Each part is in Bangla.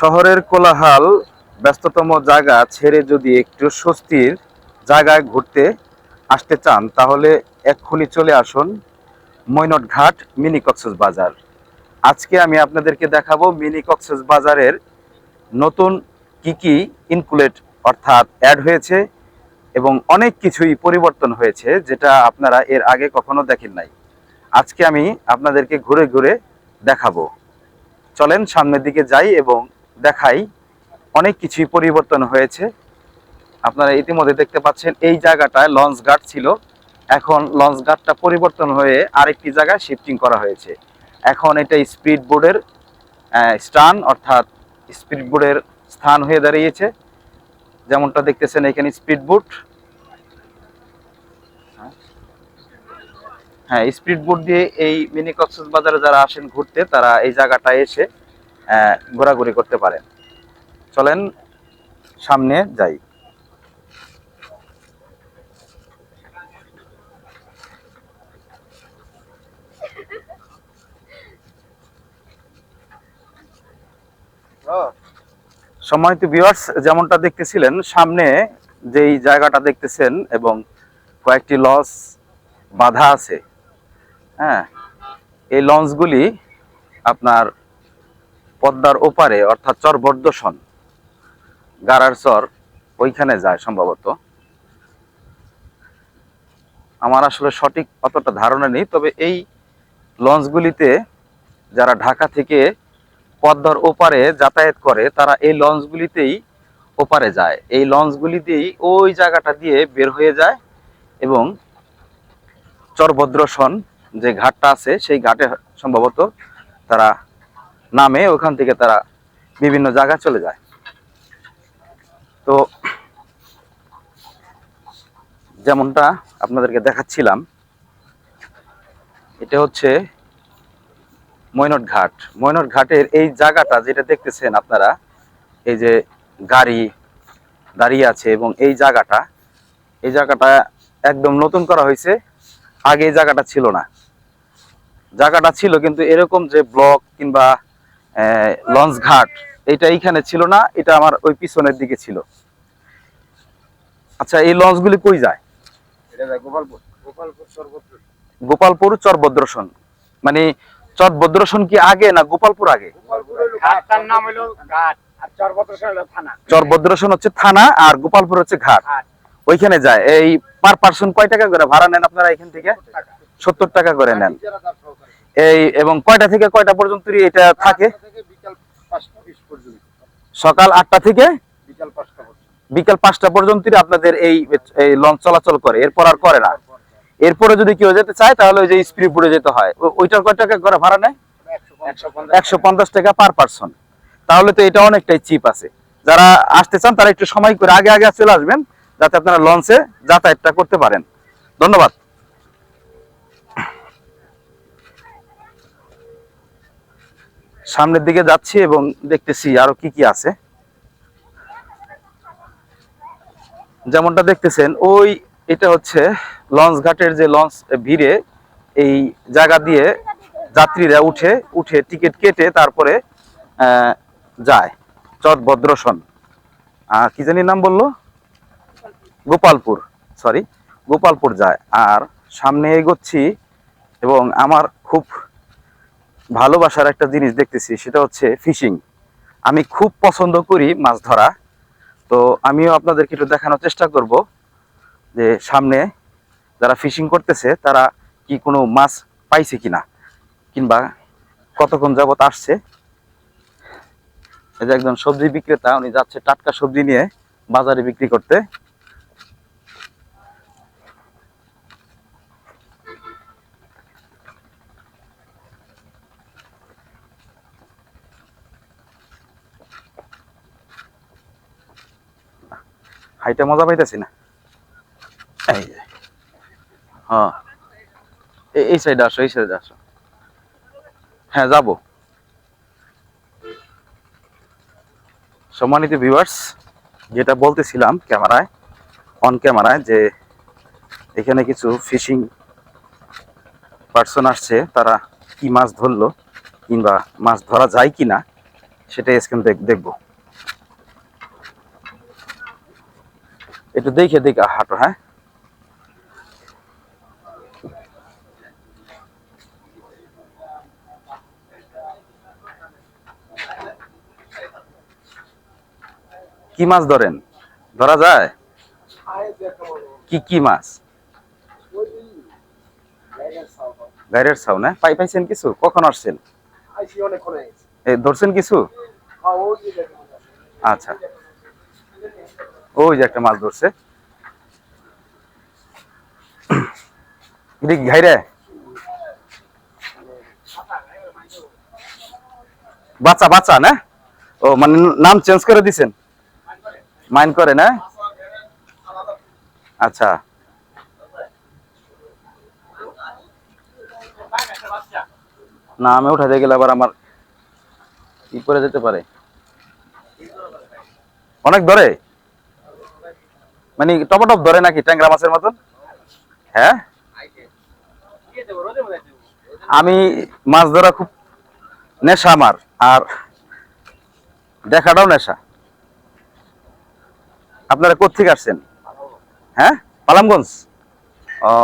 শহরের কোলাহাল ব্যস্ততম জায়গা ছেড়ে যদি একটু স্বস্তির জায়গায় ঘুরতে আসতে চান, তাহলে এক্ষুনি চলে আসুন মৈনট ঘাট মিনি কক্সেস বাজার। আজকে আমি আপনাদেরকে দেখাবো মিনি কক্সেস বাজারের নতুন কি কি ইনক্লুড অর্থাৎ অ্যাড হয়েছে এবং অনেক কিছুই পরিবর্তন হয়েছে যেটা আপনারা এর আগে কখনো দেখেন নাই। আজকে আমি আপনাদেরকে ঘুরে ঘুরে দেখাবো। চলেন সামনের দিকে যাই এবং দেখাই অনেক কিছুই পরিবর্তন হয়েছে। আপনারা ইতিমধ্যে দেখতে পাচ্ছেন এই জায়গাটায় লঞ্চ গার্ড ছিল। এখন লঞ্চ গার্ডটা পরিবর্তন হয়ে আরেকটি জায়গায় শিফটিং করা হয়েছে। এখন এটা স্পিড বোর্ডের স্টান অর্থাৎ স্পিড বোর্ডের স্থান হয়ে দাঁড়িয়েছে। যেমনটা দেখতেছেন এখানে স্পিড বোট হ্যাঁ স্পিড বোট দিয়ে এই মিনি কক্সেস বাজারে যারা আসেন ঘুরতে, তারা এই জায়গাটায় এসে ঘোরাঘুরি করতে পারেন চলেন সামনে যাই। সম্মানিত ভিউয়ার্স যেমনটা দেখতেছিলেন, সামনে যেই জায়গাটা দেখতেছেন এবং কয়েকটি লঞ্চ বাধা আছে হ্যাঁ এই লঞ্চগুলি আপনার পদ্মার ওপারে, অর্থাৎ চর বর্দশন গারার চর ওইখানে যায় সম্ভবত। আমার আসলে সঠিক অতটা ধারণা নেই, তবে এই লঞ্চগুলিতে যারা ঢাকা থেকে পদ্মার ওপারে যাতায়াত করে, তারা এই লঞ্চগুলিতেই ওপারে যায়। এই লঞ্চগুলিতেই ওই জায়গাটা দিয়ে বের হয়ে যায় এবং চরভদ্রসন যে ঘাটটা আছে, সেই ঘাটে সম্ভবত তারা নামে ওখান থেকে তারা বিভিন্ন জায়গায় চলে যায়। তো যেমনটা আপনাদেরকে দেখাচ্ছিলাম, এটা হচ্ছে মৈনট ঘাট মৈনট ঘাটের এই জায়গাটা যেটা দেখতেছেন আপনারা, এই যে গাড়ি দাঁড়িয়ে আছে এবং এই জায়গাটা এই জায়গাটা একদম নতুন করা হয়েছে, আগে এই জায়গাটা ছিল না। জায়গাটা ছিল কিন্তু এরকম যে ব্লক কিংবা লঞ্চ ঘাট এটা এইখানে ছিল না এটা আমার ওই পিছনের দিকে ছিল। আচ্ছা এই লঞ্চগুলি কই যায়? গোপালপুর। গোপালপুর সর্বত্র গোপালপুর চরভদ্রসন মানে চরভদ্রসন কি আগে না গোপালপুর আগে? ঘাটটার নাম হলো ঘাট। আর চরপত্র হলো থানা। চরভদ্রসন হচ্ছে থানা আর গোপালপুর হচ্ছে ঘাট। ওইখানে যায়। এই পার পার্সন কয় টাকা করে ভাড়া নেন আপনারা এখান থেকে? সত্তর টাকা। করে নেন। তার সহকারী। এই এবং কয়টা থেকে কয়টা পর্যন্ত এটা থাকে? সকাল আটটা থেকে বিকাল পাঁচটা পর্যন্ত। আপনাদের এই লঞ্চ চলাচল করে এরপর আর করে না। এরপরে যদি কেউ যেতে চায় তাহলে ওই যে স্পিরিপুরে যেতে হয়। ওইটার কয় টাকা করে ভাড়া নেয়? একশো পঞ্চাশ টাকা পার পার্সন। তাহলে তো এটা অনেকটাই চিপ আছে। যারা আসতে চান তারা একটু সময় করে আগে আগে চলে আসবেন যাতে আপনারা লঞ্চে যাতায়াতটা করতে পারেন। ধন্যবাদ। সামনের দিকে যাচ্ছি এবং দেখতেছি আরও কি কি আছে। যেমনটা দেখতেছেন ওই এটা হচ্ছে লঞ্চ ঘাটের যে লঞ্চ ভিড়ে এই জায়গা দিয়ে যাত্রীরা উঠে উঠে টিকিট কেটে তারপরে যায়। চট ভদ্রসন আহ, কি জানি নাম বলল? গোপালপুর সরি গোপালপুর যায়। আর সামনে এগোচ্ছি এবং আমার খুব ভালোবাসার একটা জিনিস দেখতেছি, সেটা হচ্ছে ফিশিং। আমি খুব পছন্দ করি মাছ ধরা। তো আমিও আপনাদেরকে একটু দেখানোর চেষ্টা করব যে সামনে যারা ফিশিং করতেছে, তারা কি কোনো মাছ পাইছে কিনা, কিংবা কতক্ষণ যাবত আসছে। এই যে একজন সবজি বিক্রেতা, উনি যাচ্ছে টাটকা সবজি নিয়ে বাজারে বিক্রি করতে। হাইটা মজা পাইতেছি না। এই যে। হ্যাঁ। এই সাইডে আসো এই সাইডে আসো। হ্যাঁ যাব। সম্মানিত ভিউয়ার্স যেটা বলতেছিলাম ক্যামেরায় অন ক্যামেরায় যে এখানে কিছু ফিশিং পার্সন আসছে তারা কি মাছ ধরলো কিংবা মাছ ধরা যায় কিনা সেটাই আজকে আমি দেখ- দেখব। একটু দেখে দেখে হাঁটো হ্যাঁ? কি মাছ ধরেন? ধরা যায়? কি কি মাছ? গাইরের ছাউ না? পাই পাইছেন কিছু? কখন আসছেন? ধরছেন কিছু? আচ্ছা। ওই যে একটা মাছ ধরছে। ঘাইরে বাচ্চা বাচ্চা, না? ও মানে নাম চেঞ্জ করে দিছেন? মাইন্ড করে, না? আচ্ছা। না, আমি উঠাতে গেলে আবার আমার কি করে যেতে পারে। অনেক ধরে? মানে টপটপ ধরে নাকি ট্যাংরা মাছের মতন? হ্যাঁ? আমি মাছ ধরা খুব নেশা আমার, আর দেখাটাও নেশা। আপনারা কোথেকে আসছেন? হ্যাঁ? পালামগঞ্জ? ও।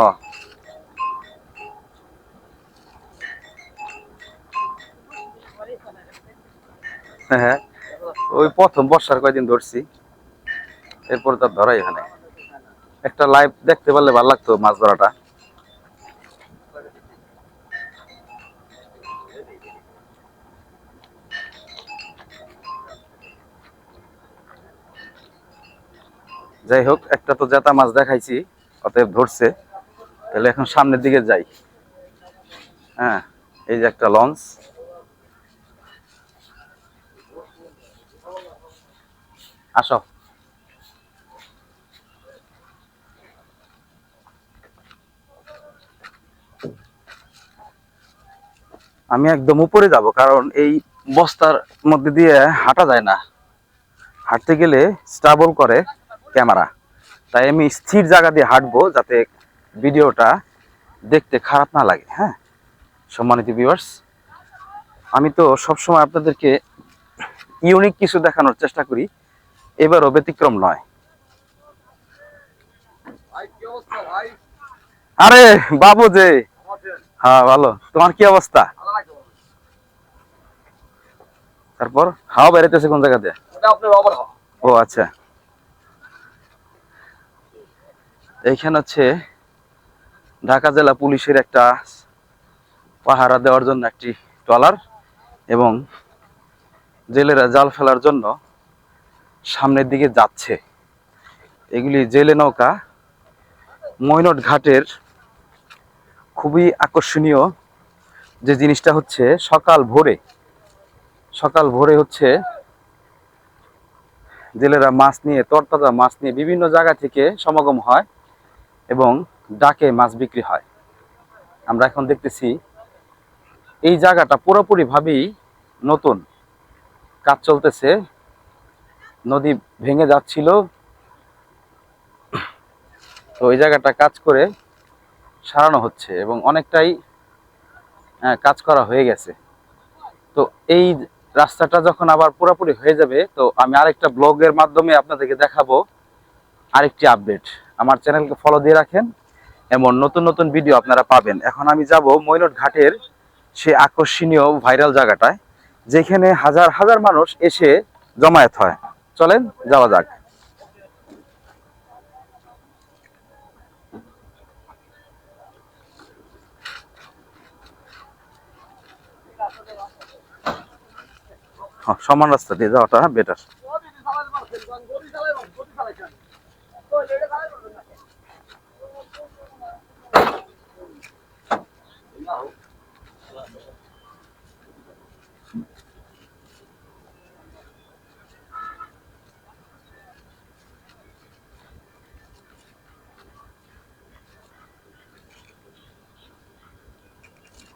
হ্যাঁ। ওই প্রথম বর্ষার কয়দিন ধরছি। এরপর তার ধরাই এখানে একটা লাইভ দেখতে পারলে ভালো লাগতো মাছ ধরাটা। যাই হোক, একটা তো জেতা মাছ দেখাইছি, অতএব ধরছে। তাহলে এখন সামনের দিকে যাই। হ্যাঁ এই যে একটা লঞ্চ আসো। আমি একদম উপরে যাব, কারণ এই বস্তার মধ্যে দিয়ে হাঁটা যায় না। হাঁটতে গেলে স্টাবল করে ক্যামেরা। তাই আমি স্থির জায়গা দিয়ে হাঁটবো যাতে ভিডিওটা দেখতে খারাপ না লাগে হ্যাঁ? সম্মানিত ভিউয়ার্স আমি তো সবসময় আপনাদেরকে ইউনিক কিছু দেখানোর চেষ্টা করি, এবারও ব্যতিক্রম নয়। আরে, বাবু যে। হ্যাঁ ভালো। তোমার কি অবস্থা? তারপর হাওয়া বেরোতেছে কোন জায়গাতে? ও আচ্ছা। এইখানে হচ্ছে ঢাকা জেলা পুলিশের একটা পাহারা দেওয়ার জন্য একটি ট্রলার এবং জেলেরা জাল ফেলার জন্য সামনের দিকে যাচ্ছে। এগুলি জেলে নৌকা ময়নট ঘাটের খুবই আকর্ষণীয় যে জিনিসটা হচ্ছে সকাল ভোরে সকাল ভোরে হচ্ছে জেলেরা মাছ নিয়ে, তরতাজা মাছ নিয়ে বিভিন্ন জায়গা থেকে সমাগম হয় এবং ডাকে মাছ বিক্রি হয়। আমরা এখন দেখতেছি এই জায়গাটা পুরোপুরিভাবেই নতুন। কাজ চলতেছে, নদী ভেঙে যাচ্ছিল। তো এই জায়গাটা কাজ করে সারানো হচ্ছে এবং অনেকটাই কাজ করা হয়ে গেছে। তো এই রাস্তাটা যখন আবার পুরোপুরি হয়ে যাবে, তো আমি আরেকটা ব্লগের মাধ্যমে আপনাদেরকে দেখাবো আরেকটি আপডেট আমার চ্যানেলকে ফলো দিয়ে রাখেন, এমন নতুন নতুন ভিডিও আপনারা পাবেন। এখন আমি যাব মৈনট ঘাটের সে আকর্ষণীয় ভাইরাল জায়গাটায়, যেখানে হাজার হাজার মানুষ এসে জমায়েত হয়। চলেন, যাওয়া যাক। হ্যাঁ, সমান রাস্তা দিয়ে যাওয়াটা বেটার